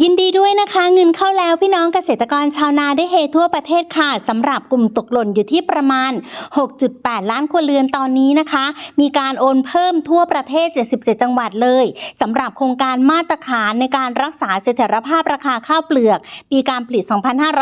ยินดีด้วยนะคะ เงินเข้าแล้วพี่น้องเกษตรกรชาวนาได้เฮทั่วประเทศค่ะสำหรับกลุ่มตกหล่นอยู่ที่ประมาณ 6.8 ล้านครัวเรือนตอนนี้นะคะ มีการโอนเพิ่มทั่วประเทศ 77 จังหวัดเลยสำหรับโครงการมาตรฐานในการรักษาเสถียรภาพราคาข้าวเปลือก ปีการผลิต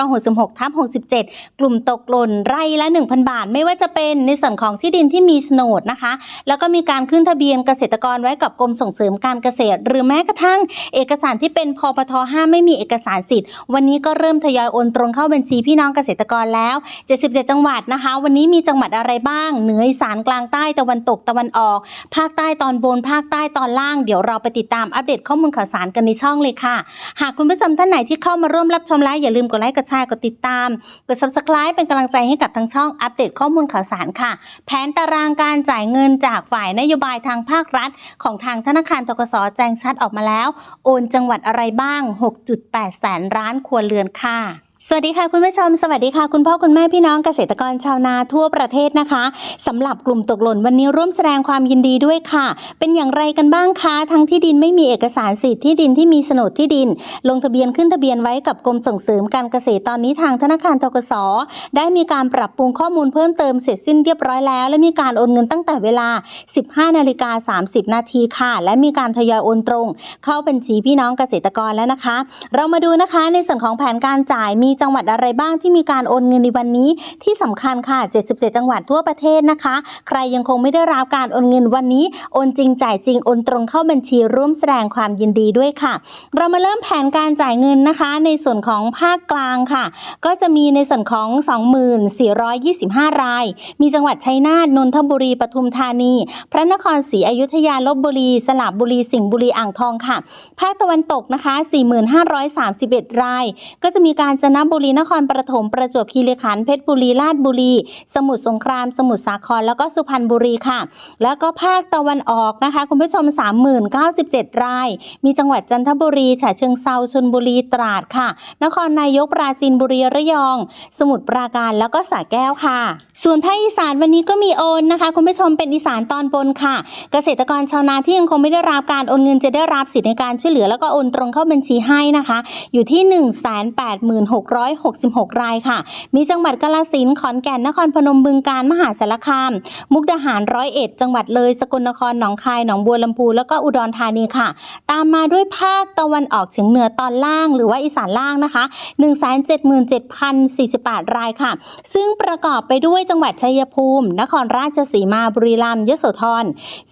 2566ทับ67 กลุ่มตกหล่นไร่ละ 1,000 บาท ไม่ว่าจะเป็นในส่วนของที่ดินที่มีโฉนดนะคะ แล้วก็มีการขึ้นทะเบียนเกษตรกรไว้กับกรมส่งเสริมการเกษตร หรือแม้กระทั่งเอกสารที่เป็นพอปท5ไม่มีเอกสารสิทธิ์ วันนี้ก็เริ่มทยอยโอนตรงเข้าบัญชีพี่น้องเกษตรกรแล้ว 77 จังหวัดนะคะ วันนี้มีจังหวัดอะไรบ้าง เหนืออีสานกลางใต้ตะวันตกตะวันออก ภาคใต้ตอนบน ภาคใต้ตอนล่าง เดี๋ยวเราไปติดตามอัปเดตข้อมูลข่าวสารกันในช่องเลยค่ะ หากคุณผู้ชมท่านไหนที่เข้ามาร่วมรับชมแล้วอย่าลืมกดไลค์ กดแชร์ กดติดตาม กด subscribe เป็นกำลังใจให้กับทั้งช่องอัปเดตข้อมูลข่าวสารค่ะ แผนตารางการจ่ายเงินจากฝ่ายนโยบายทางภาครัฐ ของทางธนาคารทกสแจ้งชัดออกมาแล้ว โอนจังหวัดอะไรบ้าง6.8 แสนร้านครัวเรือนค่ะ สวัสดีค่ะคุณผู้ชมสวัสดีค่ะคุณพ่อคุณแม่พี่น้องเกษตรกรชาวนาทั่วประเทศนะคะสำหรับกลุ่มตกหล่นวันนี้ร่วมแสดงความยินดีด้วยค่ะ เป็นอย่างไรกันบ้างคะทั้งที่ดินไม่มีเอกสารสิทธิ์ที่ดินที่มีโฉนดที่ดิน ลงทะเบียนขึ้นทะเบียนไว้กับกรมส่งเสริมการเกษตรตอนนี้ทางธนาคารทกสได้มีการปรับปรุงข้อมูลเพิ่มเติมเสร็จสิ้นเรียบร้อยแล้ว และมีการโอนเงินตั้งแต่เวลา 15นาฬิกา30 นาทีค่ะ และมีการทยอยโอนตรง เข้าบัญชีพี่น้องเกษตรกรแล้วนะคะ เรามาดูนะคะในส่วนของแผนการจ่ายมีีจังหวัดอะไรบ้างที่มีการโอนเงินในวันนี้ ที่สำคัญค่ะ 77 จังหวัดทั่วประเทศนะคะ ใครยังคงไม่ได้รับการโอนเงินวันนี้ โอนจริงจ่ายจริง โอนตรงเข้าบัญชีร่วมแสดงความยินดีด้วยค่ะ เรามาเริ่มแผนการจ่ายเงินนะคะ ในส่วนของภาคกลางค่ะ ก็จะมีในส่วนของ 2425 ราย มีจังหวัดชัยนาท นนทบุรี ปทุมธานี พระนครศรีอยุธยา ลบบุรี สระบุรี สิงห์บุรี อ่างทองค่ะ ภาคตะวันตกนะคะ 4531 ราย ก็จะมีการจนบุรีนครปฐมประจวบคีรีขันธ์เพชรบุรีราชบุรี สมุทรสงคราม สมุทรสาครแล้วก็สุพรรณบุรีค่ะ แล้วก็ภาคตะวันออกนะคะ คุณผู้ชม 3097 ราย มีจังหวัดจันทบุรีฉะเชิงเซาชลบุรีตราดค่ะ นครนายกปราจีนบุรีระยอง สมุทรปราการแล้วก็สระแก้วค่ะ ส่วนภาคอีสานวันนี้ก็มีโอนนะคะ คุณผู้ชมเป็นอีสานตอนบนค่ะ เกษตรกรชาวนาที่ยังคงไม่ได้รับการโอนเงินจะได้รับสิทธิในการช่วยเหลือแล้วก็โอนตรงเข้าบัญชีให้นะคะ อยู่ที่666 รายค่ะ มีจังหวัดกาฬสินขอนแก่น นครพนม บึงกาฬมหาสารคาม มุกดาหารร้อยเอ็ด จังหวัดเลย สกลนคร หนองคาย หนองบัวลำพู แล้วก็อุดรธานีค่ะ ตามมาด้วยภาคตะวันออกเฉียงเหนือตอนล่าง หรือว่าอีสานล่างนะคะ 177,048 รายค่ะ ซึ่งประกอบไปด้วยจังหวัดชัยภูมิ นครราชสีมา บุรีรัมย์ ยโสธร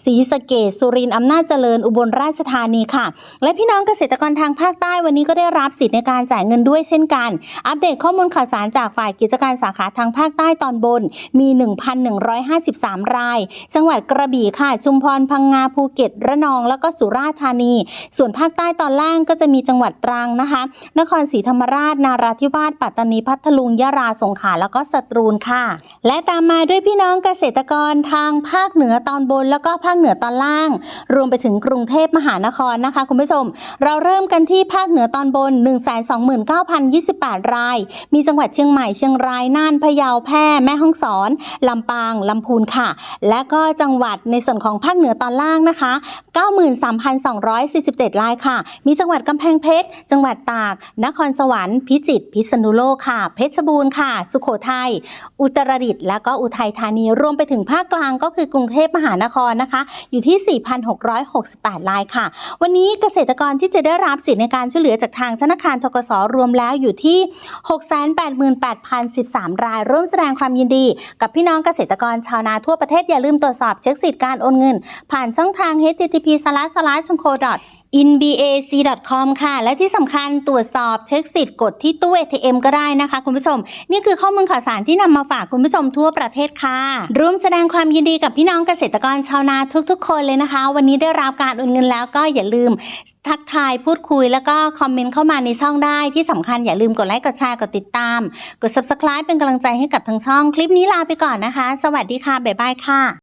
ศรีสะเกษสุรินทร์อำนาจเจริญ อุบลราชธานีค่ะ และพี่น้องเกษตรกรทางภาคใต้วันนี้ก็ได้รับสิทธิ์ในการจ่ายเงินด้วยเช่นกันอัปเดตข้อมูลข่าวสารจากฝ่ายกิจการสาขาทางภาคใต้ตอนบน มี 1,153 ราย จังหวัดกระบี่ค่ะ ชุมพร พังงา ภูเก็ต ระนอง แล้วก็สุราษฎร์ธานี ส่วนภาคใต้ตอนล่างก็จะมีจังหวัดตรังนะคะ นครศรีธรรมราช นาราธิวาส ปัตตานี พัทลุง ยะลา สงขลา แล้วก็สตรูลค่ะ และตามมาด้วยพี่น้องเกษตรกรทางภาคเหนือตอนบน แล้วก็ภาคเหนือตอนล่าง รวมไปถึงกรุงเทพมหานครนะคะ คุณผู้ชม เราเริ่มกันที่ภาคเหนือตอนบน 129,028ราย มีจังหวัดเชียงใหม่เชียงรายน่านพะเยาแพร่แม่ฮ่องสอนลำปางลำพูนค่ะ และก็จังหวัดในส่วนของภาคเหนือตอนล่างนะคะ 93,247รายค่ะ มีจังหวัดกำแพงเพชร จังหวัดตาก นครสวรรค์พิจิตรพิษณุโลกค่ะ เพชรบูรณ์ค่ะ สุโขทัยอุตรดิตถ์และก็อุทัยธานีรวมไปถึงภาคกลางก็คือกรุงเทพมหานครนะคะ อยู่ที่ 4,668รายค่ะ วันนี้เกษตรกรที่จะได้รับสิทธิในการช่วยเหลือจากทางธนาคารทกสรวมแล้วอยู่ที่688,013 ราย ร่วมแสดงความยินดี กับพี่น้องเกษตรกรชาวนาทั่วประเทศอย่าลืมตรวจสอบเช็คสิทธิ์การโอนเงิน ผ่านช่องทาง http c o inbac.com ค่ะ และที่สำคัญตรวจสอบเช็คสิทธิ์กดที่ตู้ ATM ก็ได้นะคะ คุณผู้ชม นี่คือข้อมูลข่าวสารที่นำมาฝากคุณผู้ชมทั่วประเทศค่ะ ร่วมแสดงความยินดีกับพี่น้องเกษตรกรชาวนาทุกๆ คนเลยนะคะ วันนี้ได้รับการโอนเงินแล้วก็อย่าลืม ทักทายพูดคุยแล้วก็คอมเมนต์เข้ามาในช่องได้ที่สำคัญอย่าลืมกดไลค์กดแชร์กดติดตาม กด subscribe เป็นกำลังใจให้กับทั้งช่องคลิปนี้ลาไปก่อนนะคะ สวัสดีค่ะบ๊ายบายค่ะ